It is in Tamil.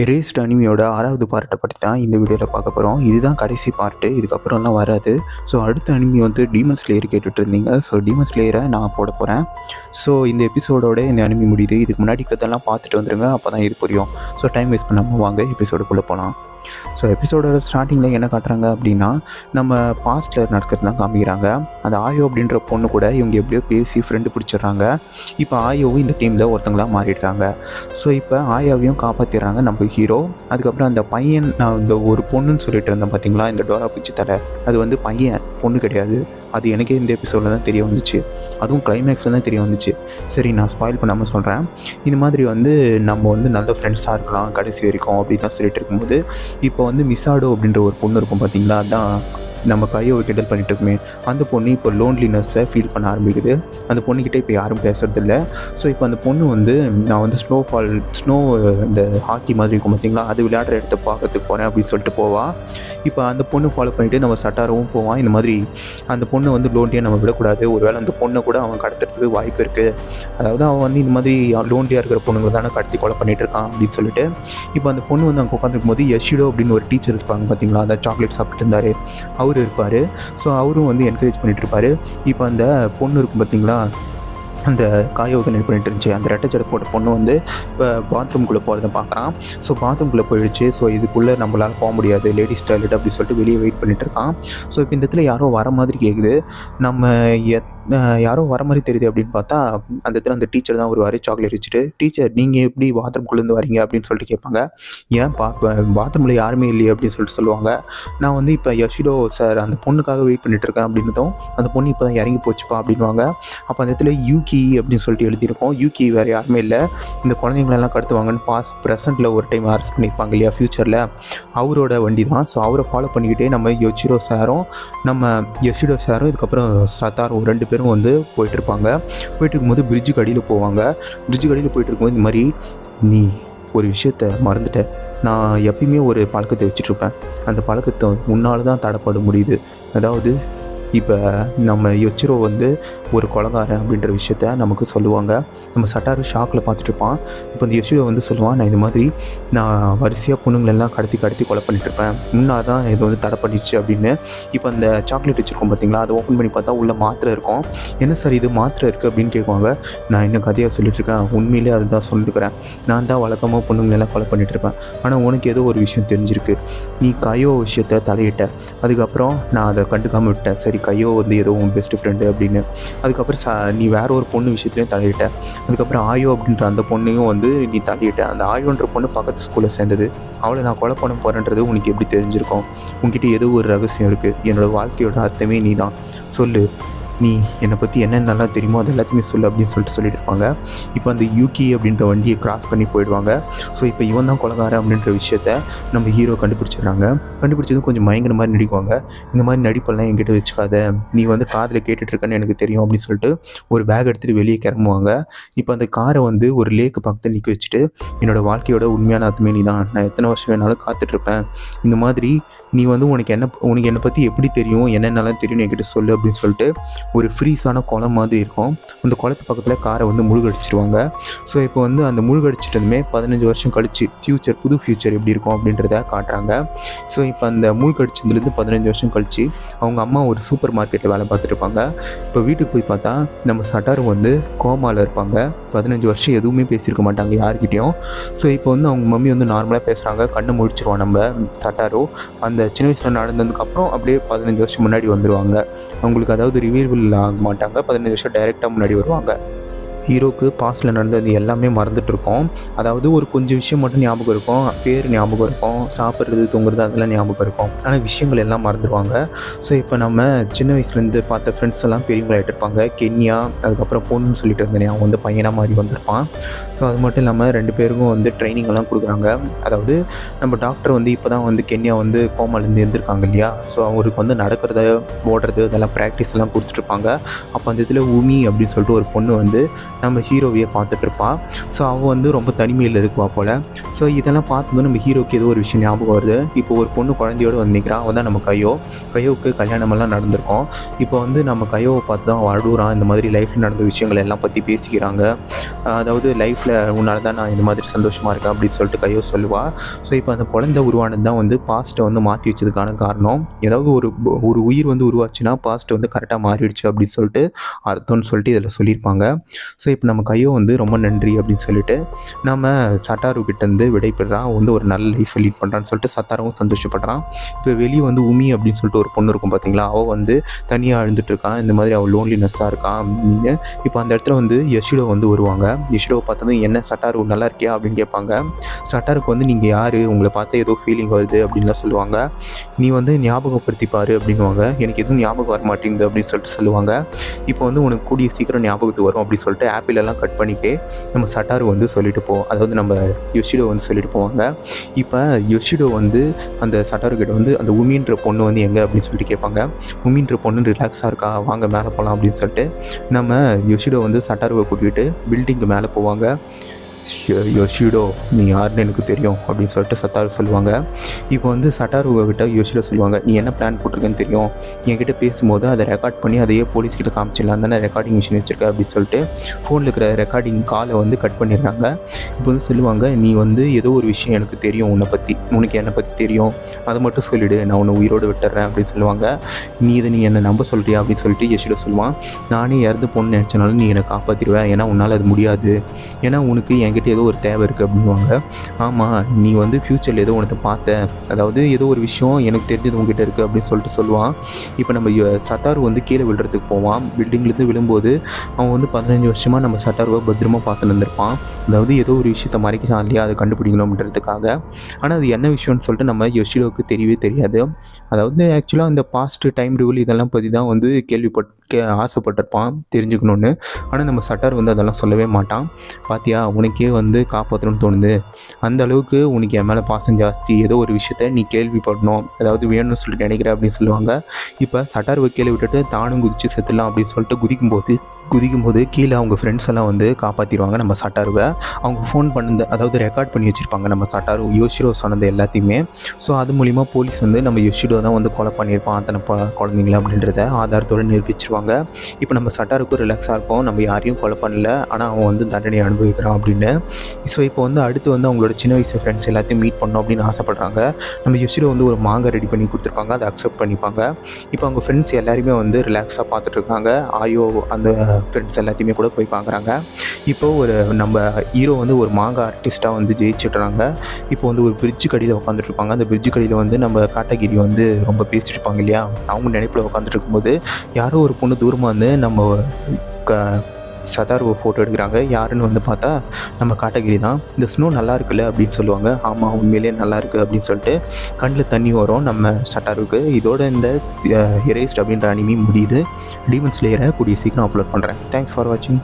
எரேஸ்ட் அனிமியோட ஆறாவது பார்ட்டை பற்றி தான் இந்த வீடியோவில் பார்க்க போகிறோம் இதுதான் கடைசி பார்ட்டு இதுக்கப்புறம்லாம் வராது. ஸோ அடுத்த அனிமி வந்து டீமன் ஸ்லேயர் கேட்டுட்ருந்தீங்க ஸோ டீமன் ஸ்லேயரை நான் போட போகிறேன் ஸோ இந்த எபிசோடோட இந்த அனிமி முடியுது. இதுக்கு முன்னாடி கதெல்லாம் பார்த்துட்டு வந்துருங்க. அப்போ தான் இது புரியும். ஸோ டைம் வேஸ்ட் பண்ணாமல் வாங்க. எபிசோடுக்குள்ளே போகலாம் ஸோ எபிசோடோட ஸ்டார்டிங்கில் என்ன காட்டுறாங்க அப்படின்னா நம்ம பாஸ்ட்டில் நடக்கிறது தான் காமிக்கிறாங்க. அந்த ஆயோ அப்படின்ற பொண்ணு கூட இவங்க எப்படியோ பேசி ஃப்ரெண்டு பிடிச்சிடுறாங்க. இப்போ ஆயோவும் இந்த டீமில் ஒருத்தங்களாக மாறிடுறாங்க. ஸோ இப்போ ஆயாவையும் காப்பாற்றிடுறாங்க நம்ம ஹீரோ அதுக்கப்புறம் அந்த பையன் நான் இந்த ஒரு பொண்ணுன்னு சொல்லிட்டு இருந்தேன் பார்த்தீங்களா இந்த டோரா பிச்சு தலை. அது வந்து பையன் பொண்ணு கிடையாது. அது எனக்கே இந்த எபிசோடில் தான் தெரிய வந்துச்சு. அதுவும் கிளைமேக்ஸில் தான் தெரிய வந்துச்சு. சரி நான் ஸ்பாயில் பண்ணாமல் சொல்கிறேன் இந்த மாதிரி வந்து நம்ம வந்து நல்ல ஃப்ரெண்ட்ஸாக இருக்கலாம் கடைசி வரைக்கும் அப்படின்லாம் சொல்லிட்டு இருக்கும்போது இப்போ வந்து மிஸ்ஸாடோ அப்படின்ற ஒரு பொண்ணு இருக்கும் பார்த்தீங்களா அதான் நம்ம கையை கிண்டல் பண்ணிட்டு இருக்குமே அந்த பொண்ணு இப்போ லோன்லினஸ்ஸை ஃபீல் பண்ண ஆரம்பிக்குது. அந்த பொண்ணுக்கிட்ட இப்போ யாரும் பேசுறதில்ல. ஸோ இப்போ அந்த பொண்ணு வந்து நான் வந்து ஸ்னோ ஃபால் ஸ்னோ இந்த ஹாக்கி மாதிரி இருக்கும் பார்த்தீங்களா அது விளையாடுற இடத்த பார்க்கறதுக்கு போகிறேன் அப்படின்னு சொல்லிட்டு போவான் இப்போ அந்த பொண்ணு ஃபாலோ பண்ணிவிட்டு நம்ம சட்டாரவும் போவான் இந்த மாதிரி அந்த பொண்ணு வந்து லோன்லியாக நம்ம விடக்கூடாது. ஒருவேளை அந்த பொண்ணை கூட அவன் கடத்துறதுக்கு வாய்ப்பு இருக்குது அதாவது அவன் வந்து இந்த மாதிரி லோன்லியாக இருக்கிற பொண்ணுங்களை தானே கடத்தி கொலை பண்ணிட்டு இருக்கான் அப்படின்னு சொல்லிட்டு இப்போ அந்த பொண்ணு வந்து அங்கே உட்காந்துருக்கும் போது யஷிடோ அப்படின்னு ஒரு டீச்சர் இருப்பாங்க பார்த்தீங்களா அந்த சாக்லேட் சாப்பிட்டு இருந்தார். அவர் இருப்பார். ஸோ அவரும் வந்து என்கரேஜ் பண்ணிட்டு இருப்பார். இப்போ அந்த பொண்ணு இருக்கும் பார்த்தீங்களா? அந்த காயோகனை பண்ணிட்டு இருந்துச்சு. அந்த ரெட்டச்சடை போட்ட பொண்ணு வந்து இப்போ பாத்ரூம்குள்ளே போகிறத பார்க்குறான். ஸோ பாத்ரூம்குள்ளே போயிடுச்சு. ஸோ இதுக்குள்ளே நம்மளால் போக முடியாது. லேடிஸ் டாய்லெட் அப்படின்னு சொல்லிட்டு வெளியே வெயிட் பண்ணிட்டு இருக்கான். ஸோ இப்போ இந்த இடத்துல யாரோ வர மாதிரி கேட்குது நம்ம எத் யாரோ வர மாதிரி தெரியுது அப்படின்னு பார்த்தா அந்த இடத்துல அந்த டீச்சர் தான் வருவார் சாக்லேட் வச்சுட்டு டீச்சர் நீங்கள் எப்படி பாத்ரூம்குள்ளேருந்து வரீங்க? அப்படின்னு சொல்லிட்டு கேட்பாங்க. ஏன் பா பாத்ரூமில் யாருமே இல்லையே? அப்படின்னு சொல்லிட்டு சொல்லுவாங்க. நான் வந்து இப்போ யஷிடோ சார் அந்த பொண்ணுக்காக வெயிட் பண்ணிட்டு இருக்கேன் அப்படின்னதும் அந்த பொண்ணு இப்போ தான் இறங்கி போச்சுப்பா அப்படின்வாங்க அப்போ அந்த இடத்துல யூகி அப்படின்னு சொல்லிட்டு எழுதியிருக்கோம். யூகி வேறு யாருமே இல்லை. இந்த குழந்தைங்களெல்லாம் கடத்துவாங்கன்னு பாஸ் ப்ரெசென்ட்டில் ஒரு டைம் அரெஸ்ட் பண்ணியிருப்பாங்க இல்லையா ஃப்யூச்சரில் அவரோட வண்டி தான். ஸோ அவரை ஃபாலோ பண்ணிக்கிட்டே நம்ம யோசிரோ சாரும் நம்ம யஷிடோ சாரும் இதுக்கப்புறம் சத்தாரும் ரெண்டு பேரும் வந்து போயிட்டு இருப்பாங்க போயிட்டு இருக்கும்போது பிரிட்ஜுக்கு அடியில் போவாங்க. பிரிட்ஜுக்கு அடியில் போயிட்டு இருக்கும்போது இந்த மாதிரி நீ ஒரு விஷயத்த மறந்துட்ட. நான் எப்பயுமே ஒரு பழக்கத்தை வச்சுட்ருப்பேன் அந்த பழக்கத்தை முன்னால் தான் தடைப்பட முடியுது. அதாவது இப்போ நம்ம யொச்சிரோ வந்து ஒரு கொலகாரன் அப்படின்ற விஷயத்த நமக்கு சொல்லுவாங்க. நம்ம சட்டாரு ஷாக்கில் பார்த்துட்ருப்பான் இப்போ இந்த யொச்சிரோ வந்து சொல்லுவான் நான் இந்த மாதிரி நான் வரிசையாக பொண்ணுங்களெல்லாம் கடத்தி கடத்தி கொலை பண்ணிட்டுருப்பேன். இருப்பேன் தான் இது வந்து தடை பண்ணிடுச்சு அப்படின்னு. இப்போ அந்த சாக்லேட் வச்சுருக்கோம் பார்த்தீங்களா அதை ஓப்பன் பண்ணி பார்த்தா உள்ள மாத்திரை இருக்கும். என்ன சார் இது மாத்திரை இருக்குது அப்படின்னு கேட்குவாங்க. நான் இன்னும் கதையாக சொல்லிட்டுருக்கேன். உண்மையிலே அதுதான் சொல்லிட்டுருக்கிறேன் நான் தான் வழக்கமாக பொண்ணுங்களெல்லாம் கொலை பண்ணிட்டு இருப்பேன் ஆனால் உனக்கு ஏதோ ஒரு விஷயம் தெரிஞ்சிருக்கு. நீ கையோ விஷயத்த தலையிட்ட. அதுக்கப்புறம் நான் அதை கண்டுக்காமல் விட்டேன். சரி கையோ வந்து ஏதோ உன் பெஸ்ட் ஃப்ரெண்டு அப்படின்னு. அதுக்கப்புறம் ச நீ வேற ஒரு பொண்ணு விஷயத்துலையும் தலையிட்ட அதுக்கப்புறம் ஆயோ அப்படின்ற அந்த பொண்ணையும் வந்து நீ தலையிட்ட அந்த ஆயோன்ற பொண்ணு பக்கத்து ஸ்கூலில் சேர்ந்தது. அவளை நான் கொலை பண்ண போகிறேன்றது உனக்கு எப்படி தெரிஞ்சிருக்கும்? உன்கிட்ட ஏதோ ஒரு ரகசியம் இருக்குது என்னோடய வாழ்க்கையோட அர்த்தமே நீ தான் சொல்லு. நீ என்னை பற்றி என்னென்னலாம் தெரியுமோ அது எல்லாத்தையுமே சொல்லு அப்படின்னு சொல்லிட்டு சொல்லிட்டு இருப்பாங்க இப்போ அந்த யூகி அப்படின்ற வண்டியை கிராஸ் பண்ணி போயிடுவாங்க. ஸோ இப்போ இவன் தான் கொலகாரன் அப்படின்ற விஷயத்த நம்ம ஹீரோ கண்டுபிடிச்சிடுறாங்க. கண்டுபிடிச்சதும் கொஞ்சம் மயங்கிற மாதிரி நடிக்குவாங்க. இந்த மாதிரி நடிப்பெல்லாம் என்கிட்ட வச்சுக்காத. நீ வந்து காதில் கேட்டுட்ருக்கன்னு எனக்கு தெரியும் அப்படின்னு சொல்லிட்டு ஒரு பேக் எடுத்துகிட்டு வெளியே கிளம்புவாங்க. இப்போ அந்த காரை வந்து ஒரு லேக்கு பக்கத்தில் நிற்க வச்சுட்டு என்னோடய வாழ்க்கையோட உண்மையான அத்துமே நீ தான் நான் எத்தனை வருஷம் வேணாலும் காத்துட்ருப்பேன் இந்த மாதிரி நீ வந்து உனக்கு என்ன உனக்கு என்னை பற்றி எப்படி தெரியும் என்னென்னலாம் தெரியும் என்கிட்ட சொல்லு அப்படின்னு சொல்லிட்டு ஒரு ஃப்ரீஸான குளம் மாதிரி இருக்கும். அந்த குளத்து பக்கத்தில் காரை வந்து முழுகடிச்சிருவாங்க. ஸோ இப்போ வந்து அந்த முழுகடிச்சிட்டதுமே பதினஞ்சு வருஷம் கழிச்சு ஃப்யூச்சர் புது ஃப்யூச்சர் எப்படி இருக்கும் அப்படின்றத காட்டுறாங்க. ஸோ இப்போ அந்த முழுகடிச்சதுலேருந்து பதினஞ்சு வருஷம் கழிச்சு அவங்க அம்மா ஒரு சூப்பர் மார்க்கெட்டில் வேலை பார்த்துருப்பாங்க இப்போ வீட்டுக்கு போய் பார்த்தா நம்ம சட்டார் வந்து கோமாவில் இருப்பாங்க. பதினஞ்சு வருஷம் எதுவுமே பேசியிருக்க மாட்டாங்க யார்கிட்டையும். ஸோ இப்போ வந்து அவங்க மம்மி வந்து நார்மலாக பேசுகிறாங்க கண்ணை முடிச்சிருவோம் நம்ம சட்டாரோ. அந்த சின்ன வயசில் நடந்ததுக்கப்புறம் அப்படியே பதினஞ்சு வருஷம் முன்னாடி வந்துடுவாங்க அவங்களுக்கு அதாவது ரிவீல் ஆக மாட்டாங்க. பதினஞ்சு வருஷம் டைரெக்டாக முன்னாடி வருவாங்க. ஹீரோக்கு பாஸ்டில் நடந்தது எல்லாமே மறந்துட்டுருக்கோம். அதாவது ஒரு கொஞ்சம் விஷயம் மட்டும் ஞாபகம் இருக்கும். பேர் ஞாபகம் இருக்கும். சாப்பிட்றது தூங்குறது அதெல்லாம் ஞாபகம் இருக்கும். ஆனால் விஷயங்கள் எல்லாம் மறந்துடுவாங்க ஸோ இப்போ நம்ம சின்ன வயசுலேருந்து பார்த்த ஃப்ரெண்ட்ஸ் எல்லாம் பெரியவங்களாகிட்டு இருப்பாங்க. கென்யா அதுக்கப்புறம் பொண்ணுன்னு சொல்லிட்டு இருந்தேன் அவன் வந்து பையனாக மாதிரி வந்திருப்பான். ஸோ அது மட்டும் இல்லாமல் ரெண்டு பேருக்கும் வந்து ட்ரைனிங் எல்லாம் கொடுக்குறாங்க. அதாவது நம்ம டாக்டர் வந்து இப்போ தான் வந்து கென்யா வந்து கோமாலேருந்து எழுந்திருக்காங்க இல்லையா? ஸோ அவருக்கு வந்து நடக்கிறத ஓடுறது அதெல்லாம் ப்ராக்டிஸ் எல்லாம் கொடுத்துட்ருப்பாங்க அப்போ அந்த இதில் உமி அப்படின்னு சொல்லிட்டு ஒரு பொண்ணு வந்து நம்ம ஹீரோவையே பார்த்துட்டு இருப்பாள் ஸோ அவள் வந்து ரொம்ப தனிமையில் இருக்குவா போல். ஸோ இதெல்லாம் பார்த்ததும் நம்ம ஹீரோக்கு ஏதோ ஒரு விஷயம் ஞாபகம் வருது. இப்போ ஒரு பொண்ணு குழந்தையோடு வந்து நிற்கிறான் அவன் தான் நம்ம கையோ. கையோவுக்கு கல்யாணமெல்லாம் நடந்திருக்கும். இப்போ வந்து நம்ம கையோவை பார்த்து தான் அவன் இந்த மாதிரி லைஃப்பில் நடந்த விஷயங்கள் எல்லாம் பற்றி பேசிக்கிறாங்க. அதாவது லைஃப்பில் உன்னால தான் நான் இந்த மாதிரி சந்தோஷமாக இருக்கேன் அப்படின்னு சொல்லிட்டு கையோ சொல்லுவாள் ஸோ இப்போ அந்த குழந்தை உருவானது தான் வந்து பாஸ்ட்டை வந்து மாற்றி வச்சதுக்கான காரணம். ஏதாவது ஒரு ஒரு உயிர் வந்து உருவாச்சுன்னா பாஸ்ட் வந்து கரெக்டாக மாறிடுச்சு அப்படின்னு சொல்லிட்டு அர்த்தம்னு சொல்லிட்டு இதில் சொல்லியிருப்பாங்க. ஸோ ஸோ இப்போ நம்ம கையோ வந்து ரொம்ப நன்றி அப்படின்னு சொல்லிட்டு நம்ம சட்டாரு கிட்டேருந்து விடைபெறான் வந்து ஒரு நல்ல லைஃப்பை லீட் பண்ணுறான்னு சொல்லிட்டு சத்தாரவும் சந்தோஷப்படுறான். இப்போ வெளியே வந்து உமி அப்படின்னு சொல்லிட்டு ஒரு பொண்ணு இருக்கும் பார்த்தீங்களா அவள் வந்து தனியாக அழுந்துட்டு இருக்கான் இந்த மாதிரி அவள் லோன்லினஸ்ஸாக இருக்கான் அப்படின்னு. இப்போ அந்த இடத்துல வந்து யஷிடோ வந்து வருவாங்க. யஷிடோவை பார்த்ததும் என்ன சட்டாரு நல்லா இருக்கியா? அப்படின்னு கேட்பாங்க. சட்டாருக்கு வந்து நீங்கள் யார்? உங்களை பார்த்தா ஏதோ ஃபீலிங் வருது அப்படின்லாம் சொல்லுவாங்க. நீ வந்து ஞாபகப்படுத்திப்பாரு அப்படின்வாங்க எனக்கு எதுவும் ஞாபகம் வர மாட்டேங்குது அப்படின்னு சொல்லிட்டு சொல்லுவாங்க. இப்போ வந்து உனக்கு கூடிய சீக்கிரம் ஞாபகத்துக்கு வரும் அப்படின்னு சொல்லிட்டு ஆப்பிள் எல்லாம் கட் பண்ணிவிட்டு நம்ம சட்டாரு வந்து சொல்லிட்டு போவோம். அதாவது நம்ம யொஷிடோ வந்து சொல்லிட்டு போவாங்க. இப்போ யொஷிடோ வந்து அந்த சட்டாரு கிட்ட வந்து அந்த உமின்ற பொண்ணு வந்து எங்கே அப்படின்னு சொல்லிட்டு கேட்பாங்க. உமின்ற பொண்ணு ரிலாக்ஸாக இருக்கா? வாங்க மேலே போகலாம் அப்படின்னு சொல்லிட்டு நம்ம யொஷிடோ வந்து சட்டாருவை கூட்டிகிட்டு பில்டிங்க்கு மேலே போவாங்க. யோஷிடோ நீ யாருன்னு எனக்கு தெரியும் அப்படின்னு சொல்லிட்டு சத்தாரு சொல்லுவாங்க. இப்போ வந்து சட்டாருவை கிட்ட யோஷிடோ சொல்லுவாங்க நீ என்ன பிளான் போட்டிருக்கேன்னு தெரியும். என்கிட்ட பேசும்போது அதை ரெக்கார்ட் பண்ணி அதையே போலீஸ் கிட்ட காமிச்சிடலாம் தானே ரெக்கார்டிங் மிஷின் வச்சிருக்க அப்படின்னு சொல்லிட்டு ஃபோனில் இருக்கிற ரெக்கார்டிங் காலை வந்து கட் பண்ணிடுறாங்க. இப்போ வந்து சொல்லுவாங்க நீ வந்து ஏதோ ஒரு விஷயம் எனக்கு தெரியும் உன்னை பற்றி உனக்கு என்னை பற்றி தெரியும். அதை மட்டும் சொல்லிவிடு நான் உன்னை உயிரோடு விட்டுறேன் அப்படின்னு சொல்லுவாங்க. நீ இதை நீ என்னை நம்ப சொல்கிறியா அப்படின்னு சொல்லிட்டு யஷிடோ சொல்லுவான். நானே இறந்து போகணும்னு நினச்சனாலும் நீ என்னை காப்பாற்றிடுவேன் ஏன்னா உன்னால் அது முடியாது. ஏன்னா உனக்கு என் என்கிட்ட ஏதோ ஒரு தேவை இருக்குது அப்படின்வாங்க ஆமாம் நீ வந்து ஃப்யூச்சரில் ஏதோ ஒன்று பார்த்த அதாவது ஏதோ ஒரு விஷயம் எனக்கு தெரிஞ்சது உங்ககிட்ட இருக்குது அப்படின்னு சொல்லிட்டு சொல்லுவான். இப்போ நம்ம யு- சத்தார் வந்து கீழே விழுறதுக்கு போவான். பில்டிங்லேருந்து விழும்போது அவன் வந்து பதினஞ்சு வருஷமாக நம்ம சட்டார்வை பத்திரமா பார்த்துட்டு இருந்திருப்பான். அதாவது ஏதோ ஒரு விஷயத்தை மறைக்கலாம் இல்லையா? அதை கண்டுபிடிக்கணும் அப்படின்றதுக்காக. ஆனால் அது என்ன விஷயம்னு சொல்லிட்டு நம்ம யோஷிரோவுக்கு தெரியவே தெரியாது. அதாவது ஆக்சுவலாக இந்த பாஸ்ட் டைம் ரிவல் இதெல்லாம் பற்றி தான் வந்து கேள்விப்பட் கே ஆசைப்பட்டிருப்பான் தெரிஞ்சுக்கணுன்னு ஆனால் நம்ம சட்டார் வந்து அதெல்லாம் சொல்லவே மாட்டான். பாத்தியா உனக்கே வந்து காப்பாற்றணும்னு தோணுது. அந்த அளவுக்கு உனக்கு என் மேலே பாசம் ஜாஸ்தி. ஏதோ ஒரு விஷயத்த நீ கேள்விப்படணும். அதாவது வேணும்னு சொல்லிட்டு நினைக்கிற அப்படின்னு சொல்லுவாங்க. இப்போ சட்டார் கேள்வி விட்டுட்டு தானும் குதிச்சு செத்துலாம் அப்படின்னு சொல்லிட்டு குதிக்கும்போது குதிக்கும்போது கீழே அவங்க ஃப்ரெண்ட்ஸ் எல்லாம் வந்து காப்பாற்றிடுவாங்க நம்ம சட்டாருவை. அவங்க ஃபோன் பண்ணது அதாவது ரெக்கார்ட் பண்ணி வச்சுருப்பாங்க நம்ம சட்டாரு யோஷிரோ சொன்னது எல்லாத்தையுமே. ஸோ அது மூலிமா போலீஸ் வந்து நம்ம யோசிடோ தான் வந்து கொலை பண்ணியிருப்பான் அத்தனை ப குழந்தைங்கள அப்படின்றத ஆதாரத்தோடு நிரூபிச்சிருவாங்க. இப்போ நம்ம சட்டாருக்கும் ரிலாக்ஸாக இருக்கும் நம்ம யாரையும் கொலை பண்ணல ஆனால் அவன் வந்து தண்டனை அனுபவிக்கிறான் அப்படின்னு. ஸோ இப்போ வந்து அடுத்து வந்து அவங்களோட சின்ன வயசு ஃப்ரெண்ட்ஸ் எல்லாத்தையும் மீட் பண்ணோம் அப்படின்னு ஆசைப்படுறாங்க. நம்ம யோஷிரோ வந்து ஒரு மாங்காய் ரெடி பண்ணி கொடுத்துருப்பாங்க அதை அக்செப்ட் பண்ணிப்பாங்க. இப்போ அவங்க ஃப்ரெண்ட்ஸ் எல்லாருமே வந்து ரிலாக்ஸாக பார்த்துட்ருக்காங்க ஆயோ அந்த ஃப்ரெண்ட்ஸ் எல்லாத்தையுமே கூட போய் பார்க்குறாங்க. இப்போ ஒரு நம்ம ஹீரோ வந்து ஒரு மாங்கா ஆர்டிஸ்ட்டாக வந்து ஜெயிச்சுட்றாங்க. இப்போ வந்து ஒரு பிரிட்ஜு கடியில் உட்காந்துட்ருப்பாங்க அந்த பிரிட்ஜு கடியில் வந்து நம்ம காட்டகிரி வந்து ரொம்ப பேசிட்டு இருப்பாங்க இல்லையா? அவங்க நினைப்பில் உட்காந்துட்டு இருக்கும்போது யாரோ ஒரு பொண்ணு தூரமாக வந்து நம்ம க சதார் ஃபோட்டோ எடுக்கிறாங்க. யாருன்னு வந்து பார்த்தா நம்ம காட்டகிரி தான். இந்த ஸ்னோ நல்லா இருக்குல்ல அப்படின்னு சொல்லுவாங்க. ஆமாம் உண்மையிலேயே நல்லா இருக்குது அப்படின்னு சொல்லிட்டு கண்ணில் தண்ணி வரும் நம்ம சட்டாருக்கு இதோட இந்த எரேஸ்ட் அப்படின்ற அனிமையும் முடியுது. டீமன்ஸ் லேயரை கூடிய சீக்கிரம் அப்லோட் பண்ணுறேன் தேங்க்ஸ் ஃபார் வாட்சிங்